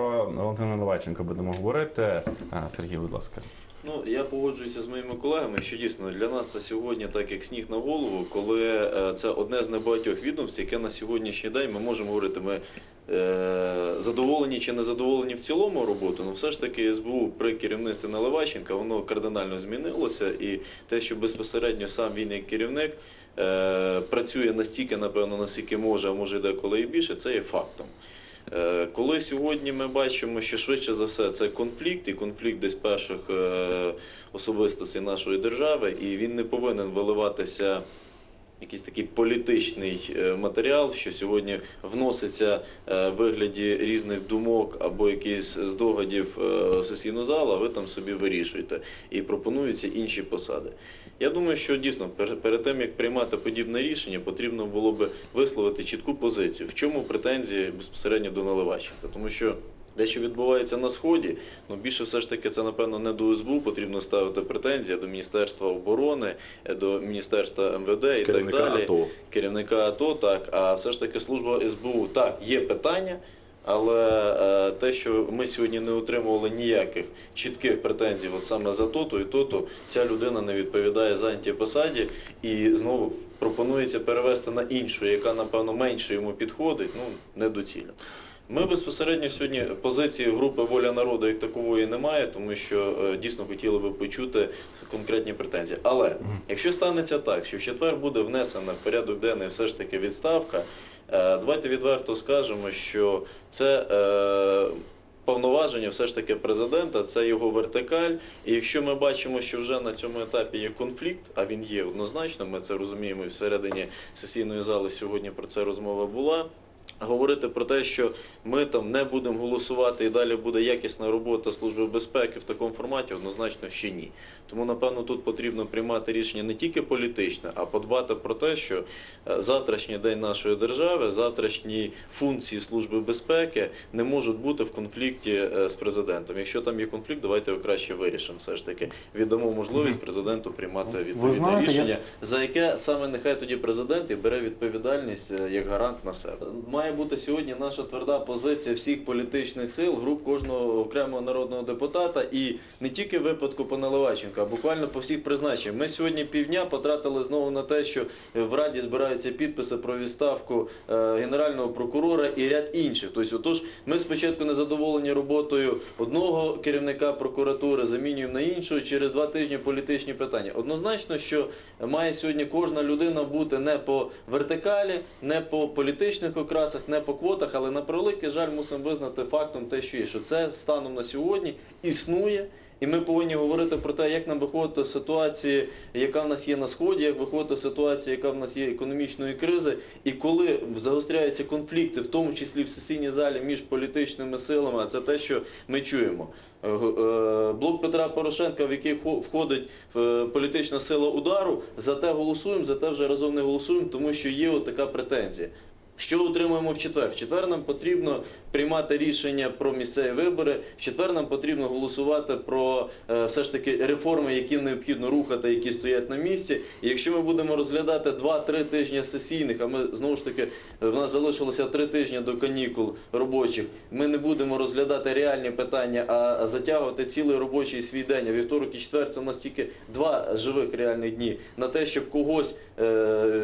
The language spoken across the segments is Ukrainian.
про Валентина Левайченка будемо говорити. Сергій, будь ласка. Ну, я погоджуюся з моїми колегами, що дійсно для нас це сьогодні так як сніг на голову, коли е, це одне з небагатьох відомств, яке на сьогоднішній день ми можемо говорити, ми е, задоволені чи не задоволені в цілому роботу, ну все ж таки СБУ при керівництві Наливайченка воно кардинально змінилося, і те, що безпосередньо сам він як керівник е, працює настільки, напевно, наскільки може, а може деколи і більше, це є фактом. Е, Коли сьогодні ми бачимо, що швидше за все це конфлікт, і конфлікт десь перших е, особистостей нашої держави, і він не повинен виливатися якийсь такий політичний е, матеріал, що сьогодні вноситься е, в вигляді різних думок або якихось здогадів е, в сесійну залу, ви там собі вирішуєте і пропонуються інші посади. Я думаю, що дійсно перед тим як приймати подібне рішення, потрібно було би висловити чітку позицію, в чому претензії безпосередньо до Наливайченка, тому що. Те, що відбувається на сході, ну більше все ж таки це напевно не до СБУ потрібно ставити претензії до Міністерства оборони, е, до Міністерства МВД і Керівника так далі. АТО. Керівника АТО, так. А все ж таки служба СБУ так, є питання. Але е, те, що ми сьогодні не отримували ніяких чітких претензій, от саме за то-то і то-то, ця людина не відповідає зайнятій посаді і знову пропонується перевести на іншу, яка напевно менше йому підходить, ну недоцільно. Ми безпосередньо сьогодні позиції групи Воля народу як такової немає, тому що е, дійсно хотіли би почути конкретні претензії. Але якщо станеться так, що в четвер буде внесена в порядок денний все ж таки відставка, е, давайте відверто скажемо, що це. е, Повноваження все ж таки президента, це його вертикаль. І якщо ми бачимо, що вже на цьому етапі є конфлікт, а він є однозначно, ми це розуміємо і всередині сесійної зали сьогодні про це розмова була. Говорити про те, що ми там не будемо голосувати і далі буде якісна робота Служби безпеки в такому форматі, однозначно ще ні. Тому, напевно, тут потрібно приймати рішення не тільки політичне, а подбати про те, що е, завтрашній день нашої держави, завтрашні функції Служби безпеки не можуть бути в конфлікті е, з президентом. Якщо там є конфлікт, давайте його краще вирішимо. Все ж таки віддамо можливість президенту приймати відповідне знаєте, я- рішення за яке саме нехай тоді президент і бере відповідальність е, як гарант на себе. Має бути сьогодні наша тверда позиція всіх політичних сил, груп кожного окремого народного депутата, і не тільки в випадку Поналивайченка, а буквально по всіх призначеннях. Ми сьогодні півдня потратили знову на те, що в Раді збираються підписи про відставку е, генерального прокурора і ряд інших. Тобто, отож, ми спочатку не задоволені роботою одного керівника прокуратури, замінюємо на іншого через два тижні політичні питання. Однозначно, що має сьогодні кожна людина бути не по вертикалі, не по політичних окрасах, не по квотах, але на превеликий жаль мусимо визнати фактом те, що є, що це станом на сьогодні існує. І ми повинні говорити про те, як нам виходити з ситуації, яка в нас є на сході, як виходити з ситуації, яка в нас є економічної кризи, і коли загостряються конфлікти, в тому числі в сесійній залі між політичними силами, а це те, що ми чуємо. Е, е, Блок Петра Порошенка, в який вхо- входить е, політична сила удару, за те голосуємо, за те вже разом не голосуємо, тому що є от така претензія. Що отримуємо в четвер? В четвер нам потрібно приймати рішення про місцеві вибори. В четвер нам потрібно голосувати про е, все ж таки реформи, які необхідно рухати, які стоять на місці. І якщо ми будемо розглядати 2-3 тижні сесійних, а ми знову ж таки в нас залишилося 3 тижні до канікул робочих. Ми не будемо розглядати реальні питання, а затягувати цілий робочий свій день. А вівторок і четвер це в нас тільки два живих реальних дні на те, щоб когось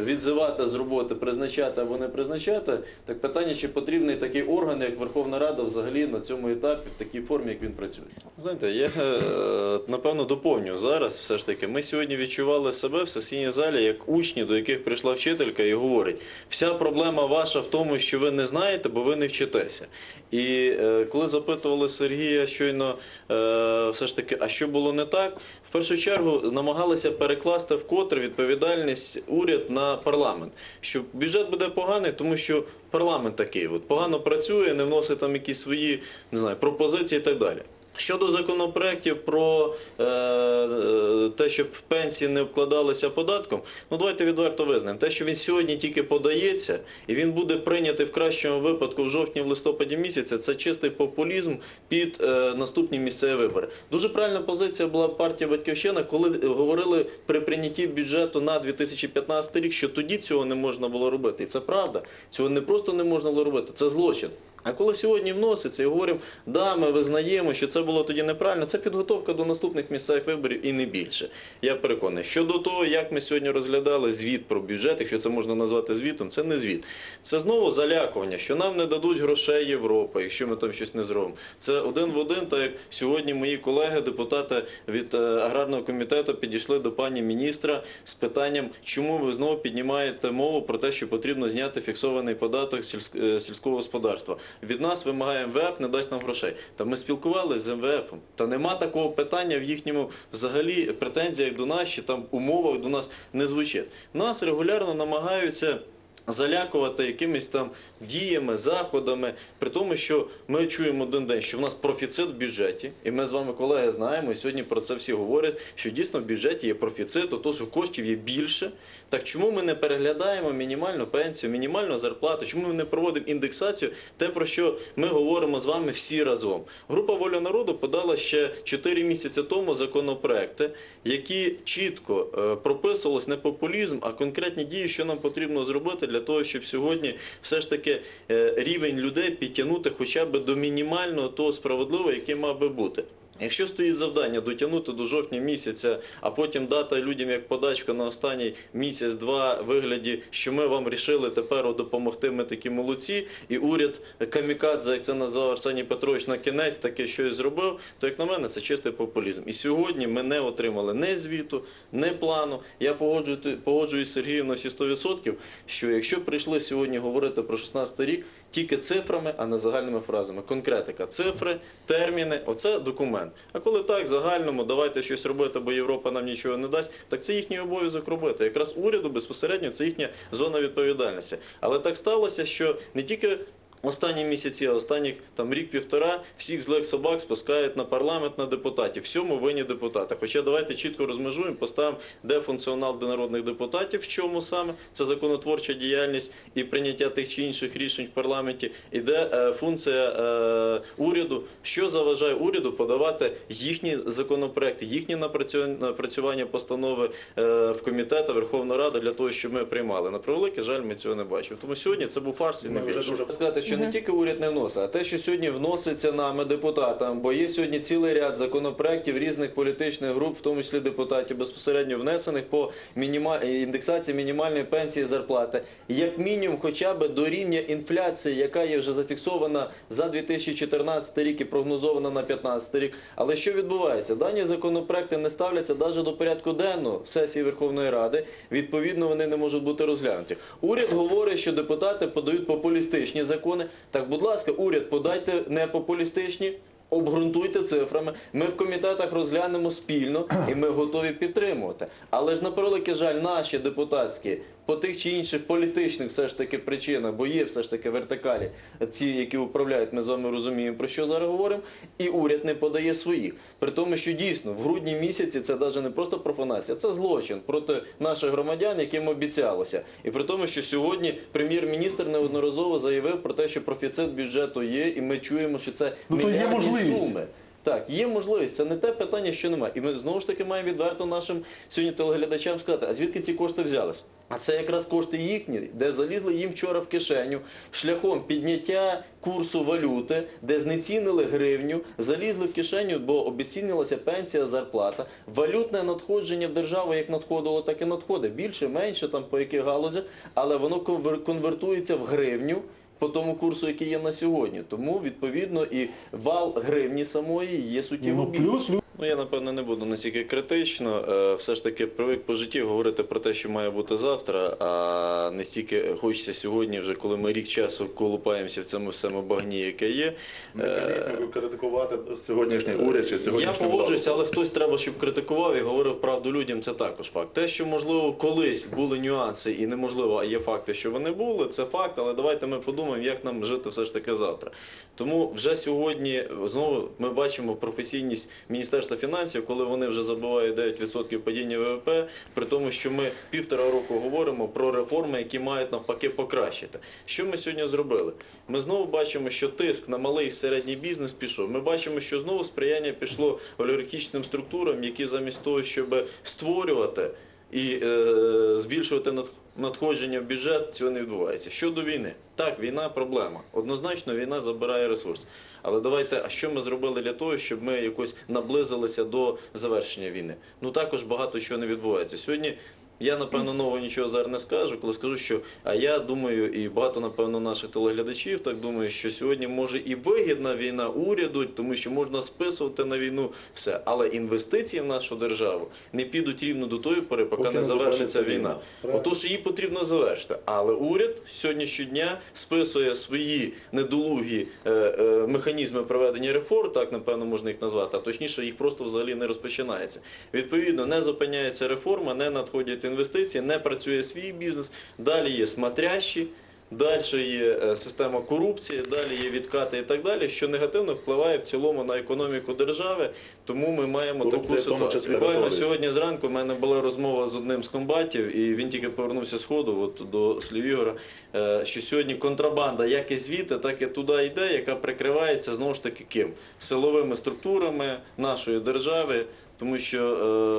відзивати з роботи, призначати або не призначати. Так питання, чи потрібний такий орган, як Верховна Рада, взагалі на цьому етапі в такій формі, як він працює. Знаєте, я е, напевно доповню зараз. Все ж таки, ми сьогодні відчували себе в сесійній залі як учні, до яких прийшла вчителька і говорить: вся проблема ваша в тому, що ви не знаєте, бо ви не вчитеся. І е, коли запитували Сергія щойно, е, все ж таки, а що було не так, в першу чергу намагалися перекласти вкотре відповідальність уряд на парламент. Що бюджет буде поганий, тому що парламент такий от погано працює, не вносить там якісь свої не знаю, пропозиції і так далі. Щодо законопроєктів про е, е, те, щоб пенсії не обкладалися податком, ну давайте відверто визнаємо. Те, що він сьогодні тільки подається, і він буде прийнятий в кращому випадку в жовтні, в листопаді місяці, це чистий популізм під е, наступні місцеві вибори. Дуже правильна позиція була партія Батьківщина, коли говорили при прийнятті бюджету на 2015 рік, що тоді цього не можна було робити. І це правда. Цього не просто не можна було робити, це злочин. А коли сьогодні вноситься і говоримо, да, ми визнаємо, що це було тоді неправильно, це підготовка до наступних місцевих виборів і не більше. Я переконаний. Щодо того, як ми сьогодні розглядали звіт про бюджет, якщо це можна назвати звітом, це не звіт. Це знову залякування, що нам не дадуть грошей Європи, якщо ми там щось не зробимо. Це один в один, так як сьогодні мої колеги, депутати від е, аграрного комітету, підійшли до пані міністра з питанням, чому ви знову піднімаєте мову про те, що потрібно зняти фіксований податок е, сільського господарства. Від нас вимагає МВФ, не дасть нам грошей. Та ми спілкувалися з МВФ. Та нема такого питання в їхньому взагалі претензіях до нас, чи там умовах до нас не звучить. Нас регулярно намагаються. Залякувати якимись там діями, заходами, при тому, що ми чуємо один день, що в нас профіцит в бюджеті, і ми з вами, колеги, знаємо, і сьогодні про це всі говорять, що дійсно в бюджеті є профіцит, то що коштів є більше. Так чому ми не переглядаємо мінімальну пенсію, мінімальну зарплату? Чому ми не проводимо індексацію? Те, про що ми говоримо з вами всі разом. Група Воля народу подала ще 4 місяці тому законопроекти, які чітко е, прописувались не популізм, а конкретні дії, що нам потрібно зробити для того, щоб сьогодні все ж таки е, рівень людей підтягнути хоча б до мінімального того справедливого, який мав би бути. Якщо стоїть завдання дотягнути до жовтня місяця, а потім дати людям як подачка на останній місяць-два вигляді, що ми вам рішили тепер допомогти, ми такі молодці, і уряд камікадзе, як це назвав Арсеній Петрович, на кінець таке щось зробив, то як на мене це чистий популізм. І сьогодні ми не отримали ні звіту, ні плану. Я погоджую- погоджуюсь з Сергієм на всі 100%, що якщо прийшли сьогодні говорити про 16 рік, тільки цифрами, а не загальними фразами. Конкретика, цифри, терміни оце документ. А коли так, загальному, давайте щось робити, бо Європа нам нічого не дасть, так це їхній обов'язок робити. Якраз уряду безпосередньо це їхня зона відповідальності. Але так сталося, що не тільки. Останні місяці, останніх там рік-півтора всіх злих собак спускають на парламент на депутатів. Всьому винні депутати. Хоча давайте чітко розмежуємо, поставимо, де функціонал до народних депутатів, в чому саме це законотворча діяльність і прийняття тих чи інших рішень в парламенті, і де е, функція е, уряду, що заважає уряду подавати їхні законопроекти, їхні напрацю- напрацювання постанови е, в комітети Верховної Ради для того, щоб ми приймали. На превеликий жаль, ми цього не бачимо. Тому сьогодні це був фарс і не вже більше. дуже- сказати, що не тільки уряд не вносить, а те, що сьогодні вноситься нами депутатам, бо є сьогодні цілий ряд законопроєктів різних політичних груп, в тому числі депутатів, безпосередньо внесених по мініма... індексації мінімальної пенсії і зарплати, як мінімум, хоча б до рівня інфляції, яка є вже зафіксована за 2014 рік і прогнозована на 2015 рік. Але що відбувається? Дані законопроекти не ставляться навіть до порядку денного сесії Верховної Ради. Відповідно, вони не можуть бути розглянуті. Уряд говорить, що депутати подають популістичні закони. Так, будь ласка, уряд, подайте не популістичні. Обґрунтуйте цифрами. Ми в комітетах розглянемо спільно і ми готові підтримувати. Але ж на превеликий жаль, наші депутатські по тих чи інших політичних все ж таки причинах, бо є все ж таки вертикалі, ці, які управляють, ми з вами розуміємо, про що зараз говоримо, і уряд не подає своїх. При тому, що дійсно в грудні місяці це навіть не просто профанація, це злочин проти наших громадян, яким обіцялося. І при тому, що сьогодні прем'єр-міністр неодноразово заявив про те, що профіцит бюджету є, і ми чуємо, що це Ну, мільярдні суми. Так, є можливість. Це не те питання, що немає. І ми знову ж таки маємо відверто нашим сьогодні телеглядачам сказати, а звідки ці кошти взялись? А це якраз кошти їхні, де залізли їм вчора в кишеню шляхом підняття курсу валюти, де знецінили гривню, залізли в кишеню, бо обесцінилася пенсія, зарплата. Валютне надходження в державу як надходило, так і надходить. Більше, менше там по яких галузях, але воно конвертується в гривню по тому курсу, який є на сьогодні. Тому відповідно і вал гривні самої є суттєво Ну, плюс лю- Ну я напевно не буду настільки критично. Е, Все ж таки привик по житті говорити про те, що має бути завтра. А не стільки хочеться сьогодні, вже коли ми рік часу колупаємося в цьому всьому багні, яке є. механізм критикувати сьогоднішній уряд чи Я погоджуюся, але хтось треба, щоб критикував і говорив правду людям. Це також факт. Те, що можливо колись були нюанси, і неможливо, а є факти, що вони були, це факт. Але давайте ми подумаємо, як нам жити все ж таки завтра. Тому вже сьогодні знову ми бачимо професійність Міністерства фінансів, коли вони вже забувають 9% падіння ВВП, при тому, що ми півтора року говоримо про реформи, які мають навпаки покращити. Що ми сьогодні зробили? Ми знову бачимо, що тиск на малий і середній бізнес пішов. Ми бачимо, що знову сприяння пішло олігархічним структурам, які замість того, щоб створювати і е, збільшувати над- надходження в бюджет, цього не відбувається. Щодо війни, так, війна проблема. Однозначно, війна забирає ресурс. Але давайте, а що ми зробили для того, щоб ми якось наблизилися до завершення війни? Ну також багато чого не відбувається. Сьогодні я напевно нового нічого зараз не скажу, коли скажу, що а я думаю, і багато напевно наших телеглядачів так думаю, що сьогодні може і вигідна війна уряду, тому що можна списувати на війну все. Але інвестиції в нашу державу не підуть рівно до тої пори, поки, Поки не не завершиться війна. війна. Правильно. Отож її потрібно завершити. Але уряд сьогодні щодня списує свої недолугі е, е, механізми проведення реформ, так напевно можна їх назвати, а точніше їх просто взагалі не розпочинається. Відповідно, не зупиняється реформа, не надходять інвестиції, не працює свій бізнес. Далі є смотрящі. Далі є е, система корупції, далі є відкати і так далі, що негативно впливає в цілому на економіку держави. Тому ми маємо Корупція таку ситуацію. Буквально сьогодні зранку в мене була розмова з одним з комбатів, і він тільки повернувся з ходу, от до слів Ігора, е, що сьогодні контрабанда як і звідти, так і туди йде, яка прикривається знову ж таки ким? Силовими структурами нашої держави. Тому що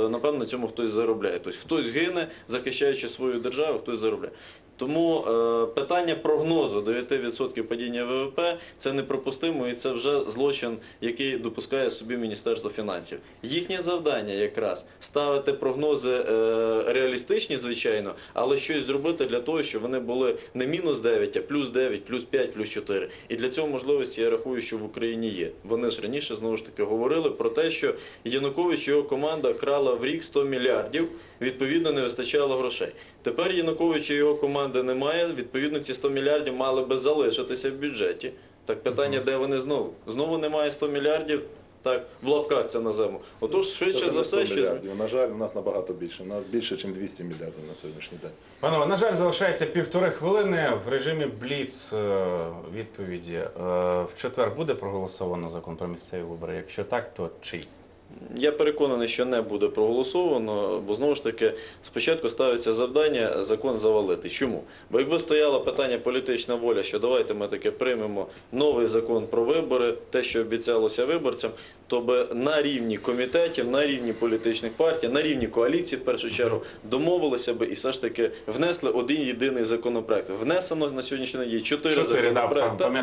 е, напевно на цьому хтось заробляє. Тобто хтось гине, захищаючи свою державу, хтось заробляє. Тому е, питання прогнозу 9% падіння ВВП це неприпустимо і це вже злочин, який допускає собі Міністерство фінансів. Їхнє завдання якраз ставити прогнози е, реалістичні, звичайно, але щось зробити для того, щоб вони були не мінус 9, а плюс 9, плюс 5, плюс 4. І для цього можливості я рахую, що в Україні є. Вони ж раніше знову ж таки говорили про те, що Янукович і його команда крала в рік 100 мільярдів, відповідно не вистачало грошей. Тепер Януковича і його команди немає. Відповідно, ці 100 мільярдів мали би залишитися в бюджеті. Так питання, де вони знову? Знову немає 100 мільярдів. Так, в лапках це називаємо. Отож, швидше Це за все, 100 щось мільярдів. На жаль, у нас набагато більше. У нас більше, ніж 200 мільярдів на сьогоднішній день. Панове, на жаль, залишається півтори хвилини в режимі Бліц е, відповіді. Е, В четвер буде проголосовано закон про місцеві вибори. Якщо так, то чий? Я переконаний, що не буде проголосовано, бо знову ж таки спочатку ставиться завдання закон завалити. Чому? Бо якби стояло питання політична воля, що давайте ми таки приймемо новий закон про вибори, те, що обіцялося виборцям, то би на рівні комітетів, на рівні політичних партій, на рівні коаліції в першу чергу домовилися би і все ж таки внесли один єдиний законопроект. Внесено на сьогоднішній день є чотири законопроекти.